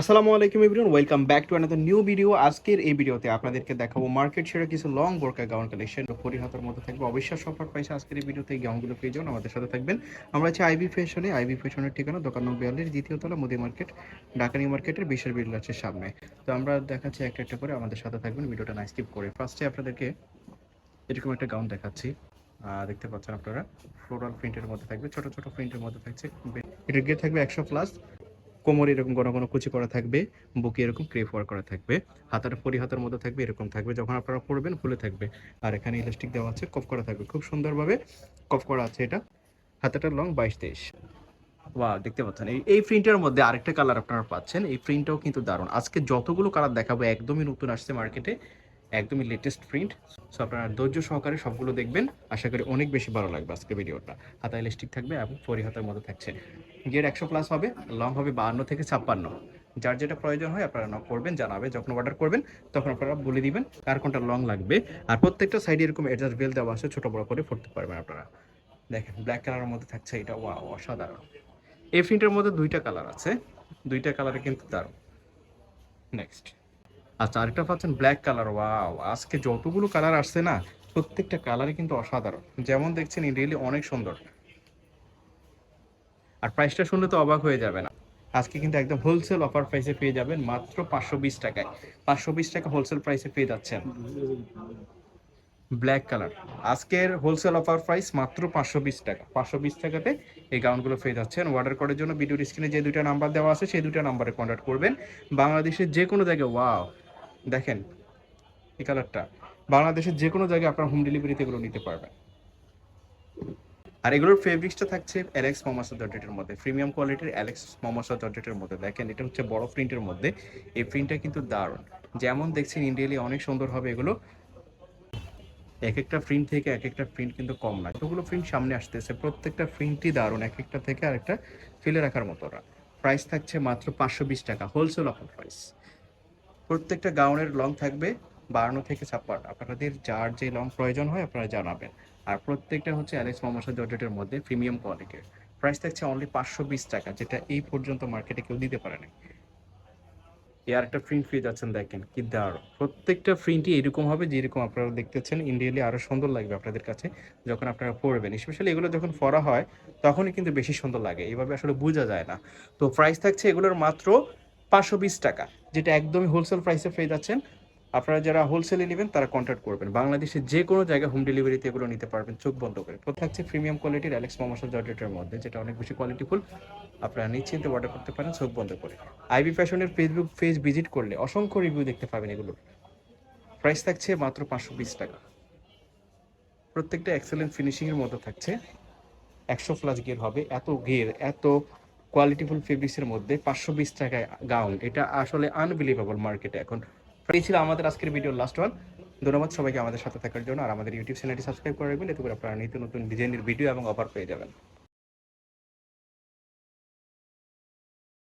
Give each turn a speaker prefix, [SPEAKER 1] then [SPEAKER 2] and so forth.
[SPEAKER 1] আসসালামু আলাইকুম everyone, welcome back to another new video আজকের এই ভিডিওতে আপনাদেরকে দেখাবো মার্কেট সেরা কিছু লং বোরকা গাউন কালেকশন পরি হাতের মধ্যে থাকবে অবশ্যই সফর পাইছে আজকের এই ভিডিওতে এই গাউনগুলো পেয়ে যাবেন, আমাদের সাথে থাকবেন। আমরা আছি আইবি ফ্যাশনে আইবি ফ্যাশনের ঠিকানা দোকান নম্বর বিয়াল্লিশ, দ্বিতীয় তলা মোদি মার্কেট ঢাকা নিউ মার্কেটের বিশাল বিল্ডার্সের সামনে। তো আমরা দেখাচ্ছি একটা একটা করে, আমাদের সাথে থাকবেন ভিডিওটা না স্কিপ করে। ফার্স্টে আপনাদেরকে এরকম একটা গাউন দেখাচ্ছি। দেখতে পাচ্ছেন আপনারা। ফ্লোরাল প্রিন্টের মধ্যে থাকবে, ছোট ছোট প্রিন্টের মধ্যে থাকছে। এটা গিয়ে থাকবে একশো প্লাস কোমরে এরকম ঘন ঘন কুচি করা থাকবে, বুকে এরকম ক্রেপ ওয়ার্ক করা থাকবে হাতাটা পরি হাতের মধ্যে থাকবে, এরকম থাকবে, যখন আপনারা পরবেন ফুলে থাকবে। আর এখানে ইলাস্টিক দেওয়া আছে কফ করা থাকবে, খুব সুন্দরভাবে কফ করা আছে এটা। হাতাটা লং বাইশ তেইশ। ওয়া দেখতে পাচ্ছেন। এই এই প্রিন্টের মধ্যে আরেকটা কালার আপনারা পাচ্ছেন। এই প্রিন্টটাও কিন্তু দারুণ। আজকে যতগুলো কালার দেখাবো, একদমই নতুন আসছে মার্কেটে একদমই লেটেস্ট প্রিন্ট সো আপনারা ধৈর্য সহকারে সবগুলো দেখবেন। আশা করি অনেক বেশি ভালো লাগবে আজকে ভিডিওটা। হাতা ইলাস্টিক থাকবে এবং পরি হাতের মধ্যে থাকছে। গিয়ার একশো প্লাস হবে লং হবে বাহান্ন থেকে ছাপ্পান্ন। যার যেটা প্রয়োজন হয় আপনারা নক করবেন, জানাবে, যখন অর্ডার করবেন, তখন আপনারা বলে দিবেন কার কোনটা লং লাগবে। আর প্রত্যেকটা সাইডে এরকম অ্যাডজাস্ট বেল দেওয়া আছে, ছোট বড় করে পড়তে পারবেন আপনারা। দেখেন ব্ল্যাক কালারের মধ্যে থাকছে এটা ওয়া অসাধারণ। এই প্রিন্টের মধ্যে দুইটা কালার আছে। দুইটা কালারে কিন্তু দারুণ। নেক্সট আচ্ছা আরেকটা পাচ্ছেন ব্ল্যাক কালার ওয়াও আজকে যতগুলো কালার আসছে না, প্রত্যেকটা কালারই কিন্তু অসাধারণ। যেমন দেখছেন রিয়েলি অনেক সুন্দর। আর প্রাইসটা শুনলে তো অবাক হয়ে যাবে না আজকে কিন্তু একদম হোলসেল অফার প্রাইসে পেয়ে যাবেন মাত্র পাঁচশো বিশ টাকায়। পাঁচশো বিশ টাকা হোলসেল প্রাইসে পেয়ে যাচ্ছেন। ব্ল্যাক কালার আজকের হোলসেল অফার প্রাইস মাত্র পাঁচশো বিশ টাকা। পাঁচশো বিশ টাকাতে এই গাউনগুলো পেয়ে যাচ্ছেন। অর্ডার করার জন্য ভিডিওর স্ক্রিনে যে দুইটা নাম্বার দেওয়া আছে, সেই দুইটা নাম্বারে কন্ট্যাক্ট করবেন। বাংলাদেশের যে কোনো জায়গায় ওয়াও দেখেন, এই কালারটা। বাংলাদেশের যে কোনো জায়গায় আপনার হোম ডেলিভারিতে এগুলো নিতে পারবেন। আর এগুলোর ফেব্রিক্সটা থাকছে অ্যালেক্স মমাসা জর্জেটের মধ্যে। প্রিমিয়াম কোয়ালিটির অ্যালেক্স মমাসা জর্জেটের মধ্যে। দেখেন, এটা হচ্ছে বড় প্রিন্টের মধ্যে। এই প্রিন্টটা কিন্তু দারুণ। যেমন দেখছেন ইন্ডিয়ালি অনেক সুন্দর হবে এগুলো। এক একটা প্রিন্ট থেকে এক একটা প্রিন্ট কিন্তু কম না এতগুলো প্রিন্ট সামনে আসতেছে। প্রত্যেকটা প্রিন্টই দারুণ এক একটা থেকে আরেকটা ফেলে রাখার মতো প্রাইস থাকছে মাত্র পাঁচশো বিশ টাকা। হোলসেল অফার প্রাইস প্রত্যেকটা গাউনের লং থাকবে বাড়ানো থেকে ছাপ্পান্ন। আপনাদের যার যে লং প্রয়োজন হয় আপনারা জানাবেন। আর প্রত্যেকটা হচ্ছে অ্যালেক্স মমসা জর্জেটের মধ্যে প্রিমিয়াম কোয়ালিটির প্রাইস থাকছে অনলি পাঁচশো বিশ টাকা, যেটা এই পর্যন্ত মার্কেটে কেউ দিতে পারে না এর একটা প্রিন্ট পেয়ে যাচ্ছেন দেখেন, কি দারুণ। প্রত্যেকটা প্রিন্টই এরকম হবে যেরকম আপনারা দেখতেছেন। ইন্ডিয়ালি আরও সুন্দর লাগবে আপনাদের কাছে যখন আপনারা পরবেন স্পেশালি এগুলো যখন পরা হয়, তখনই কিন্তু বেশি সুন্দর লাগে। এইভাবে আসলে বোঝা যায় না। তো প্রাইস থাকছে এগুলোর মাত্র পাঁচশো বিশ টাকা, যেটা একদমই হোলসেল প্রাইসে পেয়ে যাচ্ছেন। আপনারা যারা হোলসেলে নেবেন, তারা কন্ট্যাক্ট করবেন। বাংলাদেশের যে কোনো জায়গায় হোম ডেলিভারিতে এগুলো নিতে পারবেন, চোখ বন্ধ করে। তো থাকছে প্রিমিয়াম কোয়ালিটির অ্যালেক্স মমসা জর্জেটের মধ্যে, যেটা অনেক বেশি কোয়ালিটিফুল আপনারা নিশ্চিন্তে অর্ডার করতে পারেন, চোখ বন্ধ করে। আইবি ফ্যাশনের ফেসবুক পেজ ভিজিট করলে অসংখ্য রিভিউ দেখতে পাবেন এগুলোর প্রাইস থাকছে মাত্র পাঁচশো বিশ টাকা। প্রত্যেকটা এক্সেলেন্ট ফিনিশিংয়ের মতো থাকছে। একশো প্লাস গিয়ার হবে। এত গিয়ার এত কোয়ালিটিফুল ফেব্রিক্সের মধ্যে পাঁচশো বিশ টাকায় গাউন এটা আসলে আনবিলিভেবল মার্কেটে এখন। এই ছিল আমাদের আজকের ভিডিও লাস্ট ওয়ান ধন্যবাদ সবাইকে আমাদের সাথে থাকার জন্য। আর আমাদের ইউটিউব চ্যানেলটি সাবস্ক্রাইব করে রাখবেন। এতে করে আপনারা নিত্য নতুন ডিজাইনের ভিডিও এবং অফার পেয়ে যাবেন।